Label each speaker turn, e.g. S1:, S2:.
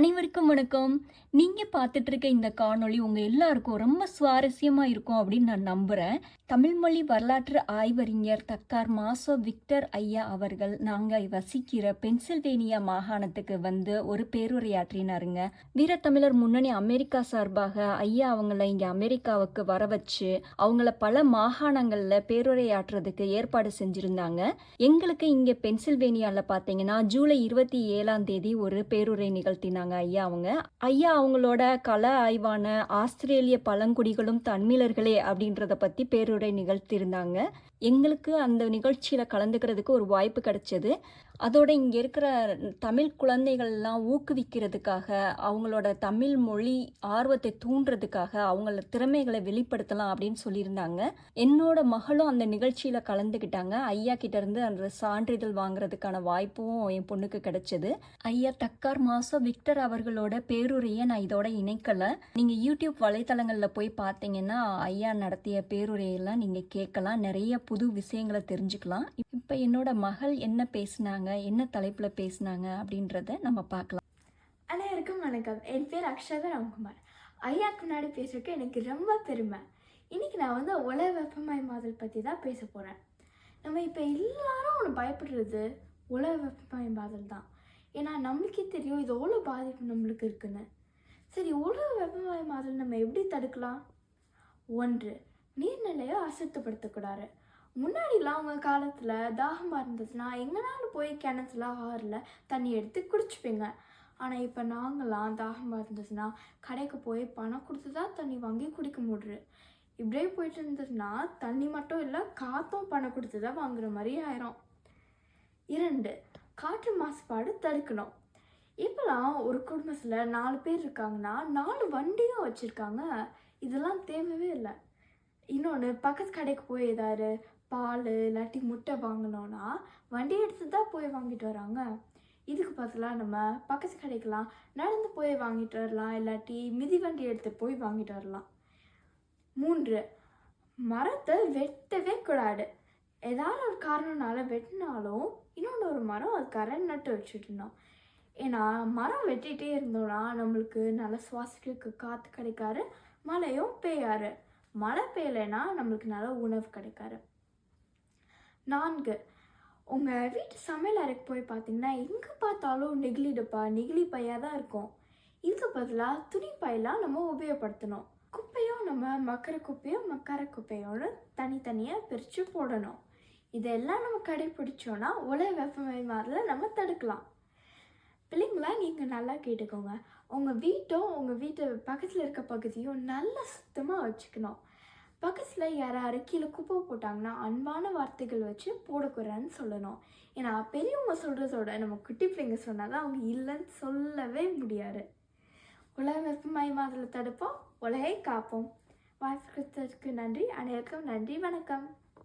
S1: அனைவருக்கும் வணக்கம். நீங்கள் பார்த்துட்டு இருக்க இந்த காணொளி உங்கள் எல்லாருக்கும் ரொம்ப சுவாரஸ்யமாக இருக்கும் அப்படின்னு நான் நம்புகிறேன் தமிழ்மொழி வரலாற்று ஆய்வறிஞர் தக்கார் மாசோ விக்டர் ஐயா அவர்கள் நாங்கள் வசிக்கிற பென்சில்வேனியா மாகாணத்துக்கு வந்து ஒரு பேருரையாற்றினாருங்க. வீரத்தமிழர் முன்னணி அமெரிக்கா சார்பாக ஐயா அவங்கள இங்கே அமெரிக்காவுக்கு வர வச்சு அவங்கள பல மாகாணங்களில் பேருரையாற்றுறதுக்கு ஏற்பாடு செஞ்சுருந்தாங்க. எங்களுக்கு இங்கே பென்சில்வேனியாவில் பார்த்தீங்கன்னா ஜூலை இருபத்தி ஏழாம் தேதி ஒரு பேருரை நிகழ்த்தினாங்க. ஐயா அவங்க. ஐயா அவங்களோட கல ஆய்வான ஆஸ்திரேலிய பழங்குடிகளும் தமிழர்களே அப்படின்றத பத்தி பேருரை நிகழ்த்தியிருந்தாங்க. எங்களுக்கு அந்த நிகழ்ச்சியில கலந்துக்கிறதுக்கு ஒரு வாய்ப்பு கிடைச்சது. அதோட இங்கே இருக்கிற தமிழ் குழந்தைகள்லாம் ஊக்குவிக்கிறதுக்காக அவங்களோட தமிழ் மொழி ஆர்வத்தை தூண்டுறதுக்காக அவங்கள திறமைகளை வெளிப்படுத்தலாம் அப்படின்னு சொல்லியிருந்தாங்க. என்னோட மகளும் அந்த நிகழ்ச்சியில் கலந்துக்கிட்டாங்க ஐயா கிட்டேருந்து அந்த சான்றிதழ் வாங்குறதுக்கான வாய்ப்பும் என் பொண்ணுக்கு கிடைச்சது. ஐயா தக்கார் மாசம் விக்டர் அவர்களோட பேருரையை நான் இதோட இணைக்கலை. நீங்கள் யூடியூப் வலைத்தளங்களில் போய் பார்த்தீங்கன்னா ஐயா நடத்திய பேருரையெல்லாம் நீங்கள் கேட்கலாம். நிறைய புது விஷயங்களை தெரிஞ்சுக்கலாம். இப்போ என்னோட மகள் என்ன பேசினாங்க? என்ன தலைப்பில் பேசினாங்க அப்படின்றத நம்ம பார்க்கலாம்.
S2: அனைவருக்கும் வணக்கம். என் பேர் அக்ஷதா ராம்குமார் ஐயாக்கு முன்னாடி பேசுறதுக்கு எனக்கு ரொம்ப பெருமை. இன்னைக்கு நான் வந்து உல வெப்பமய மாதல் பற்றி தான் பேச போகிறேன் நம்ம இப்போ எல்லாரும் ஒன்று பயப்படுறது உல வெப்பமய மாதல் தான். ஏன்னா நம்மளுக்கே தெரியும் இது எவ்வளோ பாதிப்பு நம்மளுக்கு இருக்குன்னு. சரி உலக வெப்பமயமாதல் நம்ம எப்படி தடுக்கலாம்? ஒன்று நீர்நிலையை அசுத்தப்படுத்தக்கூடாது. முன்னாடிலாம் அவங்க காலத்தில் தாகமாக இருந்ததுன்னா எங்கனாலும் போய் கிணத்துல ஆறில் தண்ணி எடுத்து குடிச்சுப்பீங்க. ஆனால் இப்போ நாங்களாம் தாகமாக இருந்ததுன்னா கடைக்கு போய் பணம் கொடுத்து தான் தண்ணி வாங்கி குடிக்க முடியுது. இப்படியே போயிட்டு இருந்ததுன்னா தண்ணி மட்டும் இல்லை காற்றும் பணம் கொடுத்து தான் வாங்குற மாதிரி ஆயிரும். இரண்டு காற்று மாசுபாடு தடுக்கணும். இப்போலாம் ஒரு குடும்பத்தில் நாலு பேர் இருக்காங்கன்னா நாலு வண்டியும் வச்சுருக்காங்க. இதெல்லாம் தேவையே இல்லை. இன்னொன்று பக்கத்து கடைக்கு போய் ஏதாவது பால் இல்லாட்டி முட்டை வாங்கினோன்னா வண்டி எடுத்து தான் போய் வாங்கிட்டு வராங்க. இதுக்கு பதிலாக நம்ம பக்கத்து கடைக்கெலாம் நடந்து போய் வாங்கிட்டு வரலாம் இல்லாட்டி மிதி வண்டி எடுத்து போய் வாங்கிட்டு வரலாம். மூன்று மரத்தை வெட்டவே கூடாது. ஏதாவது ஒரு காரணம்னால வெட்டினாலும் இன்னொன்று ஒரு மரம் அது கரண்ட் நட்டு வச்சுட்டணும் ஏன்னா மரம் வெட்டிகிட்டே இருந்தோம்னா நம்மளுக்கு நல்லா சுவாசிக்கிறதுக்கு காற்று கிடைக்காது மழையும் பெய்யாரு மழை பெய்யலைன்னா நம்மளுக்கு நல்ல உணவு கிடைக்காது. நான்கு உங்கள் வீட்டு சமையல் அறைக்கு போய் பார்த்தீங்கன்னா எங்கே பார்த்தாலும் நெகிழி டப்பா நெகிழி பையாக தான் இருக்கும். இதுக்கு பதிலாக துணி பையெல்லாம் நம்ம உபயோகப்படுத்தணும். குப்பையும் நம்ம மக்கிற குப்பையும் மக்கார குப்பையோட தனித்தனியாக பிரித்து போடணும். இதெல்லாம் நம்ம கடைப்பிடிச்சோன்னா உலக வெப்பமயமாரில் நம்ம தடுக்கலாம். பிள்ளைங்களா நீங்கள் நல்லா கேட்டுக்கோங்க. உங்கள் வீட்டும் உங்கள் வீட்டு பக்கத்தில் இருக்க பகுதியும் நல்லா சுத்தமாக வச்சுக்கணும். பக்கத்தில் யாராவது கீழே குப்பை போட்டாங்கன்னா அன்பான வார்த்தைகள் வச்சு போடக்கூடாதுன்னு சொல்லணும். ஏன்னா பெரியவங்க சொல்கிறதோட நம்ம குட்டி பிள்ளைங்க சொன்னால் தான் அவங்க இல்லைன்னு சொல்லவே முடியாது. உலக வெப்பமயமாதலை தடுப்போம் உலகை காப்போம். வாய்ப்பு கொடுத்ததுக்கு நன்றி அனைவருக்கும் நன்றி வணக்கம்.